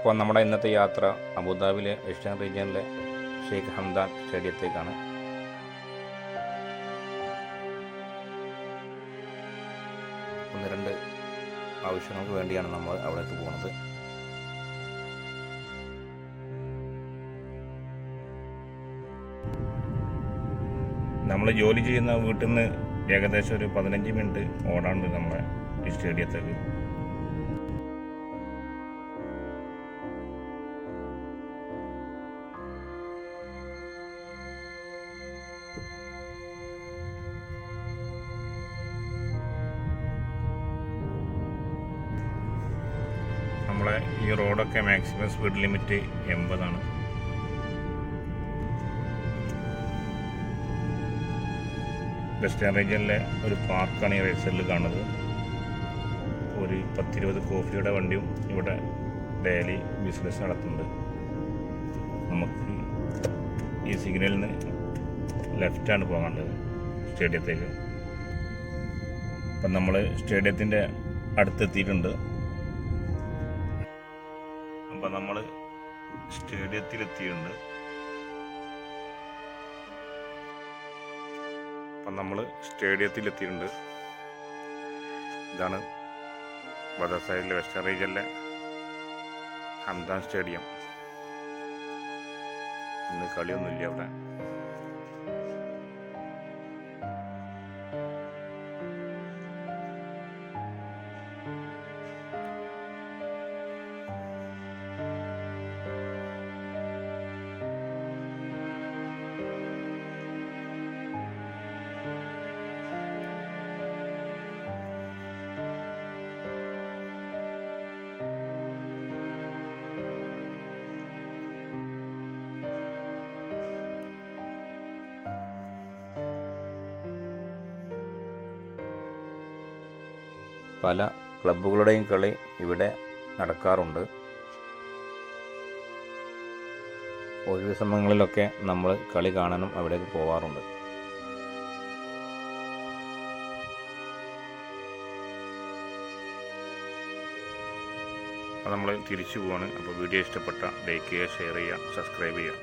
അപ്പോൾ നമ്മുടെ ഇന്നത്തെ യാത്ര അബുദാബിയിലെ ഏഷ്യൻ റീജിയനിലെ ഷെയ്ഖ് ഹംദാൻ സ്റ്റേഡിയത്തേക്കാണ്. ഒന്ന് രണ്ട് ആവശ്യങ്ങൾക്ക് വേണ്ടിയാണ് നമ്മൾ അവിടേക്ക് പോകുന്നത് നമ്മൾ ജോലി ചെയ്യുന്ന വീട്ടിൽ നിന്ന് ഏകദേശം ഒരു പതിനഞ്ച് മിനിറ്റ് ഓടാണ്ട് നമ്മുടെ ഈ സ്റ്റേഡിയത്തേക്ക്. നമ്മളെ ഈ റോഡൊക്കെ മാക്സിമം സ്പീഡ് ലിമിറ്റ് എൺപതാണ്. വെസ്റ്റേൺ റീജിയനിലെ ഒരു പാർക്കാണ് ഈ റൈറ്റ് കാണുന്നത്. ഒരു പത്തിരുപത് കോഫിയുടെ വണ്ടിയും ഇവിടെ ഡെയിലി ബിസിനസ് നടത്തുന്നുണ്ട്. നമുക്ക് ഈ സിഗ്നലിൽ നിന്ന് ലെഫ്റ്റാണ് പോകേണ്ടത് സ്റ്റേഡിയത്തേക്ക് അപ്പം നമ്മൾ സ്റ്റേഡിയത്തിന്റെ അടുത്തെത്തിയിട്ടുണ്ട്. അപ്പം നമ്മൾ സ്റ്റേഡിയത്തിലെത്തിയിട്ടുണ്ട്. അപ്പം നമ്മൾ സ്റ്റേഡിയത്തിലെത്തിയിട്ടുണ്ട്. ഇതാണ് ബദർ സൈഡിലെ വെസ്റ്റേൺ റീജിയനിലെ ഹംദാൻ സ്റ്റേഡിയം. ഇന്ന് കളിയൊന്നുമില്ല അവിടെ. പല ക്ലബ്ബുകളുടെയും കളി ഇവിടെ നടക്കാറുണ്ട്. ഒഴിവ് സമയങ്ങളിലൊക്കെ നമ്മൾ കളി കാണാനും അവിടേക്ക് പോവാറുണ്ട്. നമ്മൾ തിരിച്ചു പോവാണ്. അപ്പോൾ വീഡിയോ ഇഷ്ടപ്പെട്ട ലൈക്ക് ചെയ്യുക ഷെയർ ചെയ്യുക സബ്സ്ക്രൈബ് ചെയ്യുക.